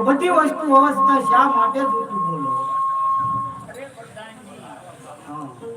બધી વસ્તુ અવસ્થા શા માટે જૂઠું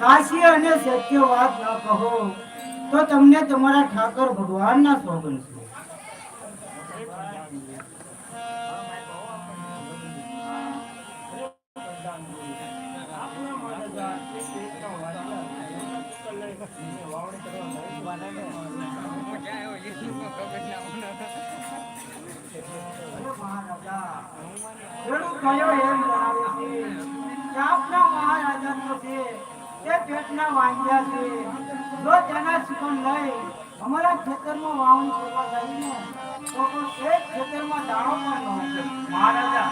સાચી અને સત્ય વાત ન કહો તો તમને તમારા ઠાકર ભગવાનના સોગન છે મહારાજા, એમ પેટના વાંચ્યા છે જો તેના શિકણ લઈ અમારા ખેતરમાં વાવણી કરવા જઈને તો એક ખેતરમાં દાણો પણ ન મહારાજા.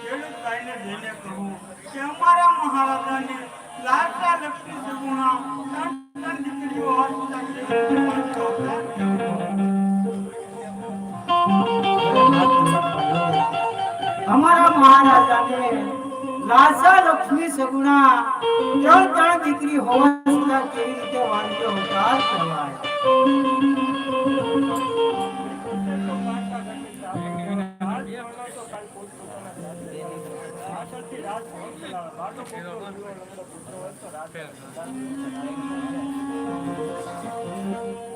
ખેડૂત ભાઈને જઈને કહું કે અમારા મહારાજાને લાડકા લક્ષ્મી સગુણા ત્રણ ત્રણ દીકરીઓ અમારા મહારાજાને લાસા લક્ષ્મી સગુણા ત્રણ ત્રણ દીકરી હોવા છતાં કેવી રીતે વાંચ્યો ઉદ્ધાર કરવાય અરે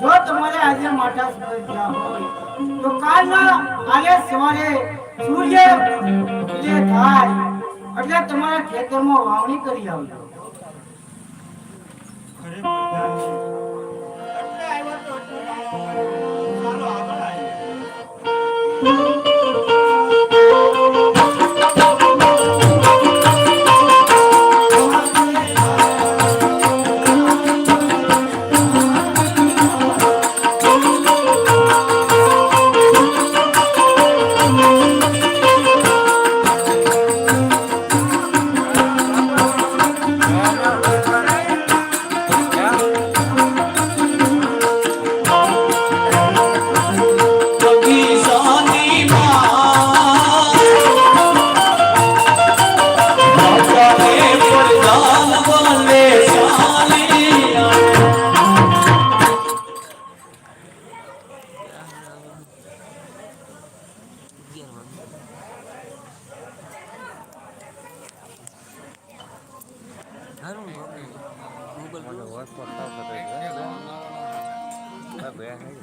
જો તમારે આજે માટા સમજ્યા હોય, તો કાલના આજે સવારે સૂર્ય ઉદય થાય એટલે તમારા ખેતરમાં વાવણી કરી આવજો Thank પ્રધાનજી. અગિયાર વાગે હારું ગૂગલ મને વોટ્સઅપ આવતો બે બે નહીં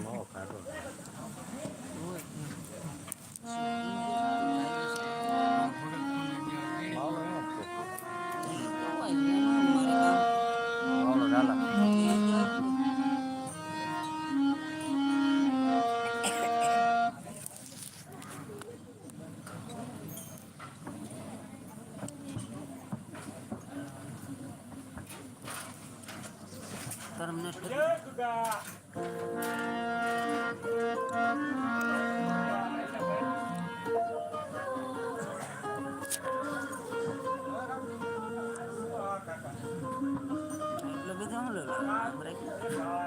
Tarımlar. Gel kuda.